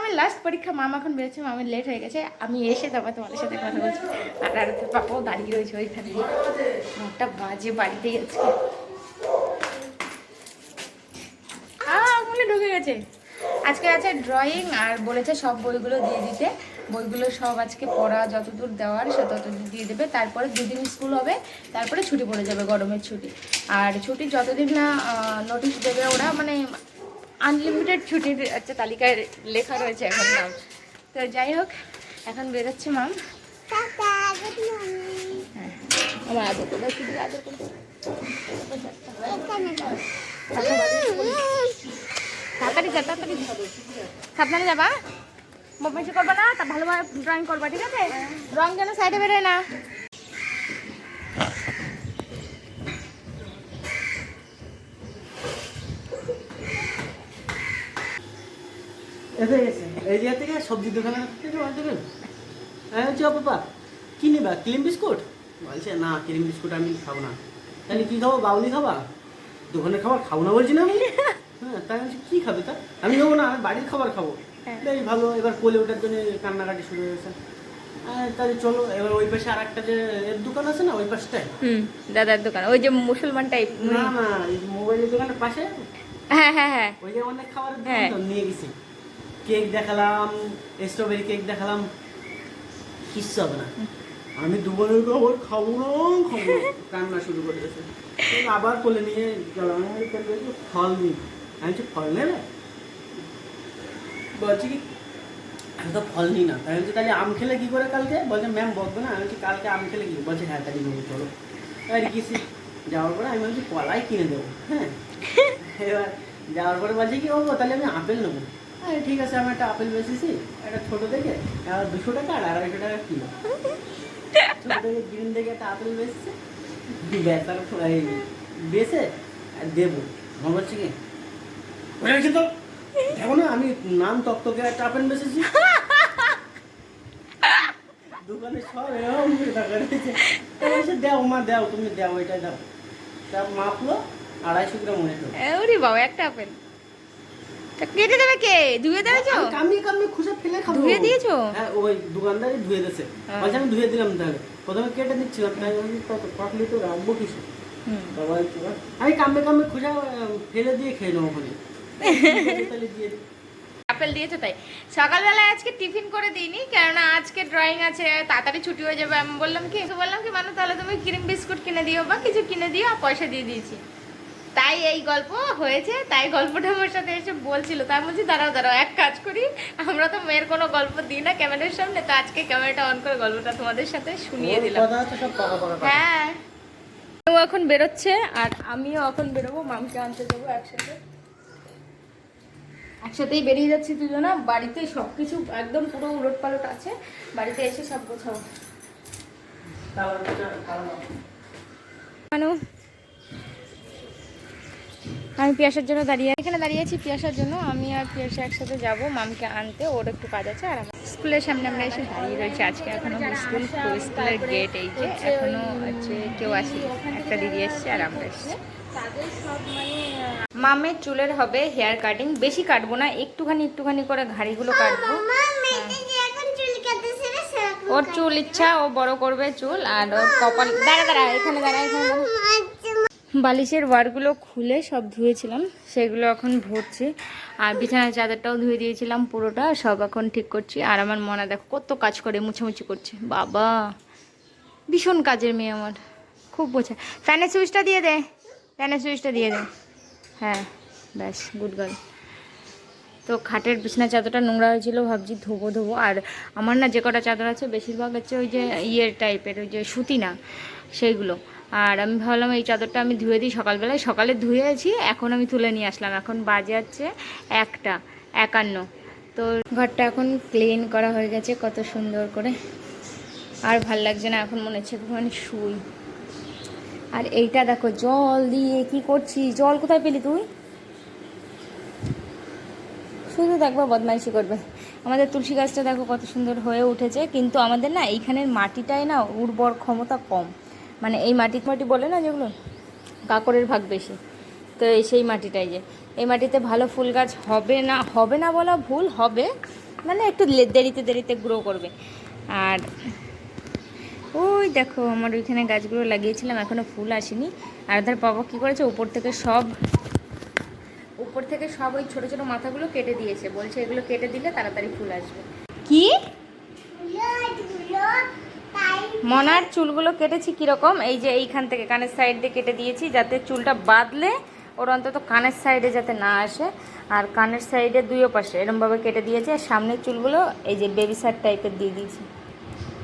মামের লাস্ট পরীক্ষা, মামা এখন বেরোচ্ছে মামের লেট হয়ে গেছে। আমি এসে তারপর তোমাদের সাথে কথা বলছি। আর আর পাপাও দাঁড়িয়ে রয়েছে ওইখানে। একটা বাজে বাড়িতেই আছে আঙুলে ঢুকে গেছে। আজকে আছে ড্রয়িং আর বলেছে সব বইগুলো দিয়ে দিতে। বইগুলো সব আজকে পড়া যতদূর দেওয়ার, সে ততদূর দিয়ে দেবে। তারপরে দুদিন স্কুল হবে, তারপরে ছুটি পড়ে যাবে, গরমের ছুটি। আর ছুটি যতদিন না নোটিশ দেবে ওরা মানে আনলিমিটেড ছুটির একটা তালিকায় লেখা রয়েছে এখন নাম তো যাই হোক, এখন বেরোচ্ছে মাম আমার আদর করে শুধু তাড়াতাড়ি যা, তাড়াতাড়ি। সাবধানে যাবা। বদমাইশি করবা না, তা ভালোভাবে ড্রয়িং করবা, ঠিক আছে? রং যেন সাইডে বেরোয় না। এই জায়গা থেকে সবজি দোকানে হ্যাঁ হচ্ছে পাপা কি নিবা ক্রিম বিস্কুট? বলছে না ক্রিম বিস্কুট আমি খাব না। তাহলে কি খাব বাউলি খাবা? দোকানের খাবার খাব না বলছি না আমি? হ্যাঁ তাই বলছি কি খাবে তা? আমি নেব না আমি বাড়ির খাবার খাব। হ্যাঁ। বেশ ভালো এবার কোলে ওঠার জন্য কান্নাকাটি শুরু হয়েছে হ্যাঁ, তাহলে চলো এবার ওই পাশে আর একটা যে এর দোকান আছে না ওই পাশটায়? হুম দাদার দোকান ওই যে মুসলমান টাইপ না না মোবাইলের দোকানের পাশে? হ্যাঁ হ্যাঁ হ্যাঁ। ওই যে অনেক দোকান হ্যাঁ। নিয়ে গেছি। কেক দেখালাম স্ট্রবেরি কেক দেখালাম কিচ্ছু হবে না। আমি দুবারের খাবার খাব না খাব না। কান্না শুরু করে দিয়েছে। আবার কোলে নিয়ে গেলাম আমি বলছি, "একটু ফল নি আমি বলছি ফল নেবে? বলছি কি আমি তো ফল নিই না। তাই বলছি তাহলে আম খেলে কি করে কালকে? বলছে ম্যাম বকবে না। আমি বলছি কালকে আম খেলে কি? বলছে হ্যাঁ তাহলে নেব চলো। আর গেছি যাওয়ার পরে আমি বলছি কলাই কিনে দেবো। হ্যাঁ। এবার যাওয়ার পরে বলছে কি ও তাহলে আমি আপেল নেব। আরে ঠিক আছে, আমি একটা আপেল বেচেছি, একটা ছোটো দেখে, আর দুশো টাকা আর আড়াইশো টাকা কিলো। ছোটো থেকে গ্রিন দেখে একটা আপেল বেচছে বেচার বেচে দেবো। বলছে কি? ওই তো, দেখো না, আমি নাম তক্তকে একটা আপেল বেচেছি। দোকানে সব এরকম টাকা রয়েছে তো দাও, মা, দাও, তুমি দাও এটাই দাও। তা মাপলো আড়াইশো গ্রাম ওরে বাবা, একটা আপেল। কেটে দেবে কে? ধুয়ে কামিয়ে কামিয়ে খুঁজে ফেলে খাব। ধুয়ে দিয়েছ? হ্যাঁ ওই দোকানদারই ধুয়ে দিয়েছে। হ্যাঁ। বলছে আমি ধুয়ে দিলাম তাহলে। প্রথমে কেটে দিচ্ছিলাম তাই আমি কত তো রাখব কিছু? আমি কামে কামে খুঁজে ফেলে দিয়ে খেয়ে নেব ওখানে আপেল দিয়েছ তাই? সকালবেলায় আজকে টিফিন করে দিইনি কেননা আজকে ড্রয়িং আছে তাড়াতাড়ি ছুটি হয়ে যাবে। আমি বললাম কি বললাম কি মানু তাহলে তুমি ক্রিম বিস্কুট কিনে দিও বা কিছু কিনে দিও আর পয়সা দিয়ে দিয়েছি। তাই এই গল্প হয়েছে তাই গল্পটা আমার সাথে এসে বলছিল। তাই বলছি দাঁড়াও দাঁড়াও এক কাজ করি। আমরা তো মেয়ের কোনো গল্প দিই না ক্যামেরার সামনে তো আজকে ক্যামেরাটা অন করে গল্পটা তোমাদের সাথে শুনিয়ে দিলাম। হ্যাঁ। ও এখন বেরোচ্ছে আর আমিও এখন বেরোবো মামকে আনতে যাব একসাথে। একসাথেই বেরিয়ে যাচ্ছি দুজনা। বাড়িতে সব কিছু একদম পুরো উলট পালট আছে। বাড়িতে এসে সব গোছাবো। তাহলে তাহলে মানু আমি পিয়াসার জন্য দাঁড়িয়ে এখানে দাঁড়িয়ে আছি পিয়াসার জন্য। আমি আর পিয়াসা একসাথে যাব। মামকে আনতে। ওর একটু কাজ আছে আর আমার স্কুলের সামনে আমরা এসে দাঁড়িয়ে রয়েছি। আজকে এখনও স্কুল স্কুলের গেট এই যে এখনও হচ্ছে কেউ আসি একটা দিদি এসছে আর আমরা এসছি। মামের চুলের হবে হেয়ার কাটিং বেশি কাটবো না। একটুখানি একটুখানি করে ঘাড়িগুলো কাটবো। ওর চুল ইচ্ছা ও বড় করবে চুল। আর ওর কপাল দাঁড়া দাঁড়া এখানে দাঁড়া এখানে বালিশের ওয়ারগুলো খুলে সব ধুয়েছিলাম, সেগুলো এখন ভরছি। আর বিছানার চাদরটাও ধুয়ে দিয়েছিলাম পুরোটা, সব এখন ঠিক করছি। আর আমার মনে দেখো কত কাজ করে, মুছামুছি করছে। বাবা, ভীষণ কাজের মেয়ে আমার, খুব বোঝা। ফ্যানের সুইচটা দিয়ে দে, ফ্যানের সুইচটা দিয়ে দে। হ্যাঁ ব্যাস গুড গার্ল তো খাটের বিছনা চাদরটা নোংরা হয়েছিল, ভাবছি ধোবো ধোবো। আর আমার না যে কটা চাদর আছে, বেশিরভাগ হচ্ছে ওই যে ইয়ের টাইপের ওই যে সুতি না, সেইগুলো। আর আমি ভাবলাম এই চাদরটা আমি ধুয়ে দিই সকালবেলায়। সকালে ধুয়েছি, এখন আমি তুলে নিয়ে আসলাম। এখন বাজে হচ্ছে একটা, একান্ন। তো ঘরটা এখন ক্লিন করা হয়ে গেছে, কত সুন্দর করে। আর ভালো লাগছে না, এখন মনে হচ্ছে একটুখানি শুই। আর এইটা দেখো, জল দিয়ে কি করছিস জল কোথায় পেলি তুই? শুধু দেখব বদমাইশি করবে। আমাদের তুলসী গাছটা দেখো কত সুন্দর হয়ে উঠেছে, কিন্তু আমাদের না এইখানের মাটিটাই না উর্বর ক্ষমতা কম। মানে এই মাটি মাটি বলে না যেগুলো? কাকরের ভাগ বেশি। তো এই সেই মাটিটাই যে। এই মাটিতে ভালো ফুল গাছ হবে না হবে না বলা ভুল হবে। মানে একটু দেরিতে দেরিতে গ্রো করবে। আর ওই দেখো আমার ওইখানে গাছগুলো লাগিয়েছিলাম এখনও ফুল আসেনি। আর তার বাবা কী করেছে? উপর থেকে সব উপর থেকে সব ওই ছোটো ছোটো মাথাগুলো কেটে দিয়েছে। বলছে এগুলো কেটে দিলে তাড়াতাড়ি ফুল আসবে। কি? মনার চুলগুলো কেটেছি কীরকম? এই যে এইখান থেকে কানের সাইড দিয়ে কেটে দিয়েছি যাতে চুলটা বাঁধলে ওর অন্তত কানের সাইডে যাতে না আসে। আর কানের সাইডে দুইও পাশে এরমভাবে কেটে দিয়েছে আর সামনের চুলগুলো এই যে বেবি সার টাইপের দিয়ে দিয়েছি।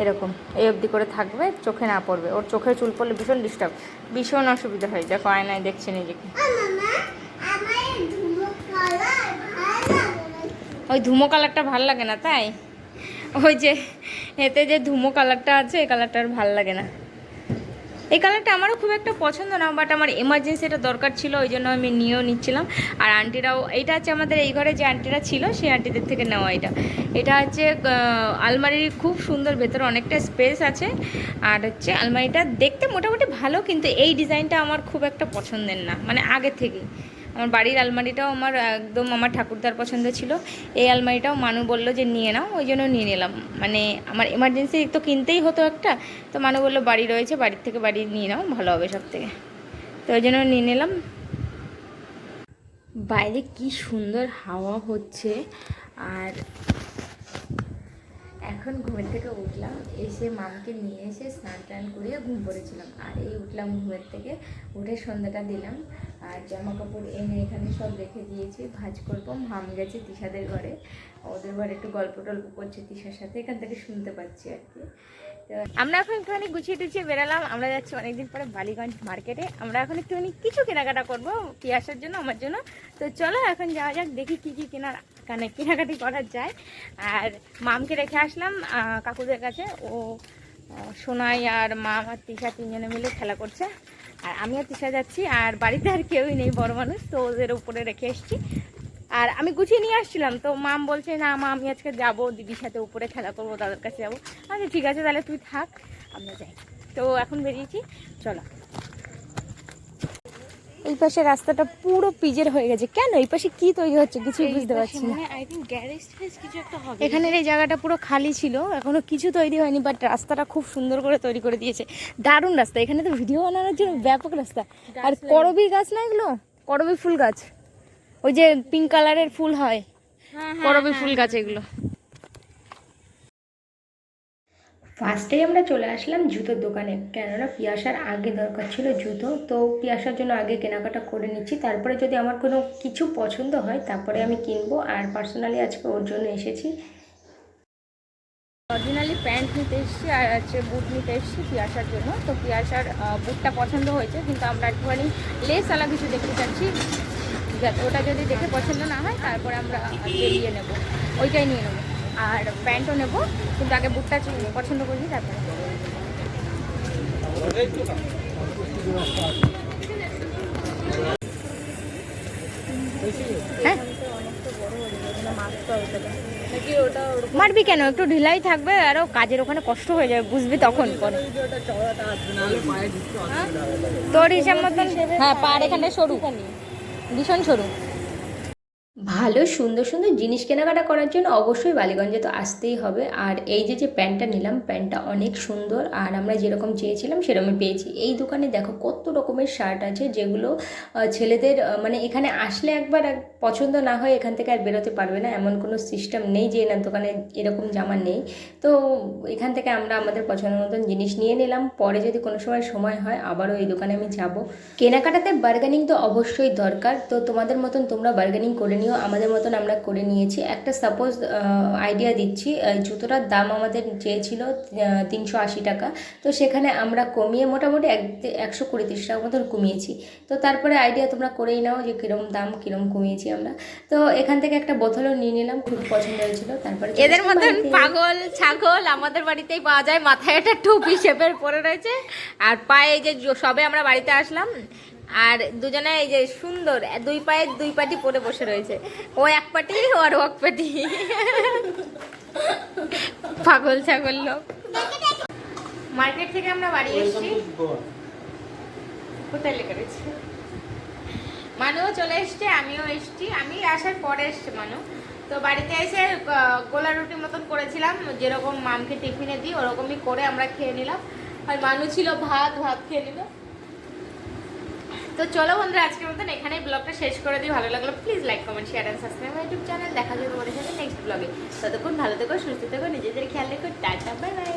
এরকম। এই অবধি করে থাকবে চোখে না পড়বে। ওর চোখে চুল পড়লে ভীষণ ডিস্টার্ব ভীষণ অসুবিধা হয় দেখো আয়নায় দেখছে নিজেকে। ওই ধুমো কালারটা ভালো লাগে না তাই? ওই যে, এতে যে ধুমো কালারটা আছে, এই কালারটা আর ভালো লাগে না। এই কালারটা আমারও খুব একটা পছন্দ না বাট আমার এমার্জেন্সি এটা দরকার ছিল, ওই জন্য আমি নিয়েও নিচ্ছিলাম। আর আন্টিরাও এইটা হচ্ছে আমাদের এই ঘরে যে আন্টিরা ছিল, সেই আন্টিদের থেকে নেওয়া এটা। এটা হচ্ছে আলমারির খুব সুন্দর ভেতরে অনেকটা স্পেস আছে। আর হচ্ছে আলমারিটা দেখতে মোটামুটি ভালো, কিন্তু এই ডিজাইনটা আমার খুব একটা পছন্দের না মানে আগে থেকেই। আমার বাড়ির আলমারিটাও আমার একদম আমার ঠাকুরদার পছন্দ ছিল। এই আলমারিটাও মানু বলল যে, নিয়ে নাও। ওই জন্য নিয়ে নিলাম। মানে আমার এমার্জেন্সি তো কিনতেই হতো একটা। তো মানু বলল, বাড়ি রয়েছে, বাড়ির থেকে বাড়ি নিয়ে নাও, ভালো হবে সব থেকে। তো ওই জন্য নিয়ে নিলাম। বাইরে কি সুন্দর হাওয়া হচ্ছে। আর এখন ঘুমের থেকে উঠলাম, এসে মামকে নিয়ে এসে স্নান টান করিয়ে ঘুম পড়েছিলাম। আর এই উঠলাম ঘুমের থেকে, উঠে সন্ধ্যাটা দিলাম। আর জামা কাপড় এনে এখানে সব রেখে দিয়েছি। ভাজ করব মাম গেছে তিশাদের ঘরে। ওদের ঘরে একটু গল্প টল্প করছে তিশার সাথে, এখান থেকে শুনতে পাচ্ছি আর কি। আমরা এখন একটুখানি গুছিয়ে টুছিয়ে বেরালাম। আমরা যাচ্ছি অনেকদিন পরে বালিগঞ্জ মার্কেটে। আমরা এখন একটুখানি কিছু কেনাকাটা করব পিয়াসার জন্য, আমার জন্য। তো চলো এখন যাওয়া যাক, দেখি কী কী কেনার, কানে, কেনাকাটি করা যায়। আর মামকে রেখে আসলাম কাকুদের কাছে। ও সোনাই আর মা আর তিশা তিনজনে মিলে খেলা করছে। আর আমি আর তৃষা যাচ্ছি, আর বাড়িতে আর কেউই নেই, বড় মানুষ, তো ওদের উপরে রেখে এসছি। আর আমি গুছিয়ে নিয়ে আসছিলাম, তো মাম বলছে, না, মা, আমি আজকে যাব, দিদির সাথে উপরে খেলা করব, দাদার কাছে যাব। আচ্ছা ঠিক আছে, তাহলে তুই থাক, আমরা যাই। তো এখন বেরিয়েছি, চলো। এই পাশে রাস্তাটা পুরো পিজের হয়ে গেছে। কেন? এই পাশে কি তৈরি হচ্ছে? কিছুই বুঝতে পারছি না। এখানের এই জায়গাটা পুরো খালি ছিল এখনও কিছু তৈরি হয়নি বাট রাস্তাটা খুব সুন্দর করে তৈরি করে দিয়েছে। দারুণ রাস্তা। এখানে তো ভিডিও বানানোর জন্য ব্যাপক রাস্তা। আর করবি গাছ না এগুলো? করবি ফুল গাছ। ওই যে পিঙ্ক কালারের ফুল হয়। হ্যাঁ করবি ফুল গাছ এগুলো। ফার্স্টেই আমরা চলে আসলাম জুতোর দোকানে। কেননা পিয়াসার আগে দরকার ছিল জুতো। তো পিয়াসার জন্য আগে কেনাকাটা করে নিচ্ছি। তারপরে যদি আমার কোনো কিছু পছন্দ হয়, তারপরে আমি কিনবো। আর পার্সোনালি আজকে ওর জন্য এসেছি। অরিজিনালি প্যান্ট নিতে এসেছি আর হচ্ছে বুট নিতে এসেছি পিয়াসার জন্য। তো পিয়াসার বুটটা পছন্দ হয়েছে। কিন্তু আমরা একটুখানি লেস আলা কিছু দেখতে চাচ্ছি। ওটা যদি দেখে পছন্দ না হয়, তারপরে আমরা বেরিয়ে নেব। ওইটাই নিয়ে নেব। আর প্যান্টও নেব, কিন্তু আগে বুটটা পছন্দ করি তারপরে। হ্যাঁ? মারবি কেন? একটু ঢিলাই থাকবে আরও কাজের ওখানে কষ্ট হয়ে যাবে, বুঝবি তখন তোর হিসাব মতন হ্যাঁ পার এখানে সরু। ভীষণ সরু। ভালো, সুন্দর সুন্দর জিনিস কেনাকাটা করার জন্য অবশ্যই বালিগঞ্জে তো আসতেই হবে। আর এই যে যে প্যান্টটা নিলাম, প্যান্টটা অনেক সুন্দর। আর আমরা যেরকম চেয়েছিলাম, সেরকমই পেয়েছি। এই দোকানে দেখো কত রকমের শার্ট আছে, যেগুলো ছেলেদের মানে এখানে আসলে একবার এক- পছন্দ না হয়, এখান থেকে আর বেরোতে পারবে না। এমন কোনো সিস্টেম নেই যে, এনার দোকানে এরকম জামা নেই। তো এখান থেকে আমরা আমাদের পছন্দ মতন জিনিস নিয়ে নিলাম। পরে যদি কোনো সময় সময় হয়, আবারও এই দোকানে আমি যাব। কেনাকাটাতে বার্গেনিং তো অবশ্যই দরকার। তো তোমাদের মতন তোমরা বার্গেনিং করে নিও। আমাদের মতন আমরা করে নিয়েছি। একটা সাপোজ আইডিয়া দিচ্ছি এই জুতোটার দাম আমাদের চেয়েছিল তিনশো আশি টাকা। তো সেখানে আমরা কমিয়ে মোটামুটি এক একশো কুড়ি তিরিশ টাকা মতন কমিয়েছি। তো তারপরে আইডিয়া তোমরা করেই নাও যে কীরকম দাম কীরকম কমিয়েছি আমরা। তো এখান থেকে একটা বোতলও নিয়ে নিলাম খুব পছন্দ হয়েছিল। তারপরে এদের মতন। পাগল ছাগল আমাদের বাড়িতেই পাওয়া যায়। মাথায় একটা টুপি শেপের পরে রয়েছে। আর পায়ে যে সবে আমরা বাড়িতে আসলাম আর দুজনে এই যে সুন্দর দুই পায়ে দুই পাটি পরে বসে রয়েছে। ও এক পাটি ও আর এক পাটি। পাগল ছাগল লোক। মার্কেট থেকে আমরা বাড়ি এসেছি। কোথায় লেখা রয়েছে? মানুও চলে এসছে আমিও এসছি। আমি আসার পরে এসছে মানু। তো বাড়িতে এসে গোলা রুটি মতন করেছিলাম। যেরকম মামকে টিফিনে দিই ওরকমই করে আমরা খেয়ে নিলাম। আর মানু ছিল ভাত ভাত খেয়ে নিল। তো চলো বন্ধুরা, আজকের মতন এখানে ব্লগটা শেষ করে দিই। ভালো লাগল please like comment share and subscribe YouTube channel দেখা যাবে মনে সাথে নেক্সট ব্লগে ততক্ষণ ভালো থেকো, সুস্থ থেকো, নিজেদের খেয়াল রেখো। Tata bye bye